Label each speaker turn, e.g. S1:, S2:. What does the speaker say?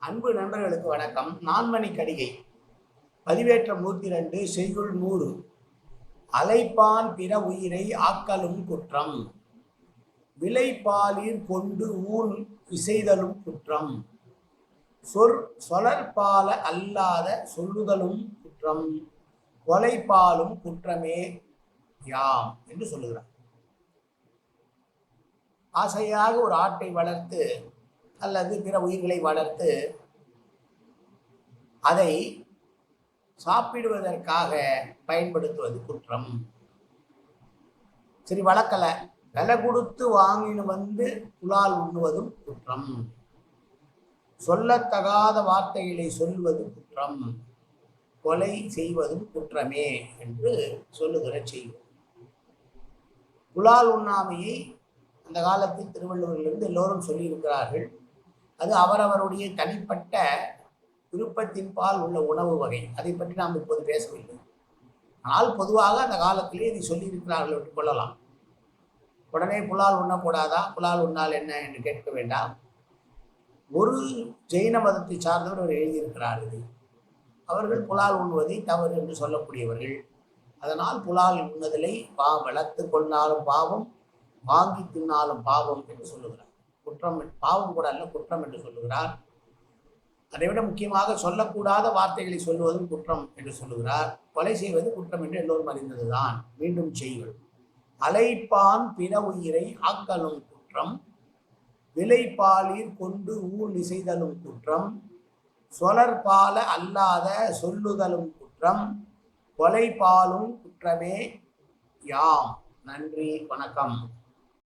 S1: அன்பு நண்பர்களுக்கு வணக்கம். நான்மணி கடிகை. பதிவேற்ற நூற்றி ரெண்டு செய்யுள் நூறு அலைப்பான் பிற உயிரை ஆக்கலும் குற்றம். விளைப்பாலில் கொண்டு ஊன் இசைதலும் குற்றம். சொற் சொலற்பால அல்லாத சொல்லுதலும் குற்றம். கொலைப்பாலும் குற்றமே யாம் என்று சொல்லுகிறார். ஆசையாக ஒரு ஆட்டை வளர்த்து அல்லது பிற உயிர்களை வளர்த்து அதை சாப்பிடுவதற்காக பயன்படுத்துவது குற்றம். சரி வளர்க்கலை விலை கொடுத்து வாங்கினு வந்து புலால் உண்ணுவதும் குற்றம். சொல்லத்தகாத வார்த்தைகளை சொல்வது குற்றம். கொலை செய்வதும் குற்றமே என்று சொல்லுகிற செய்வோம் புலால் உண்ணாமையை அந்த காலத்தில் திருவள்ளுவரிலிருந்து எல்லோரும் சொல்லியிருக்கிறார்கள். அது அவரவருடைய தனிப்பட்ட விருப்பத்தின் பால் உள்ள உணவு வகை. அதை பற்றி நாம் இப்போது பேசவில்லை. ஆனால் பொதுவாக அந்த காலத்திலே இதை சொல்லியிருக்கிறார்கள் என்று கொள்ளலாம். உடனே புலால் உண்ணக்கூடாதா? புலால் உண்ணால் என்ன என்று கேட்க வேண்டாம். ஒரு ஜெயின மதத்தை சார்ந்தவர் அவர் எழுதியிருக்கிறார் இது. அவர்கள் புலால் உண்ணுவதை தவறு என்று சொல்லக்கூடியவர்கள். அதனால் புலால் உண்ணுதலை பா வளர்த்து கொண்டாலும் பாவம் வாங்கி தின்னாலும் பாவம் என்று சொல்லுகிறார். குற்றம் பாவம் கூட அல்ல குற்றம் என்று சொல்லுகிறார். அதைவிட முக்கியமாக சொல்லக்கூடாத வார்த்தைகளை சொல்லுவதும் குற்றம் என்று சொல்லுகிறார். கொலை செய்வது குற்றம் என்று எல்லோரும் அறிந்ததுதான். மீண்டும் செய்கள் அலைப்பான் பிற உயிரை ஆக்கலும் குற்றம். விலைப்பாலில் கொண்டு ஊர் இசைதலும் குற்றம். சொலற்பால அல்லாத சொல்லுதலும் குற்றம். கொலைப்பாலும் குற்றமே யாம். நன்றி வணக்கம்.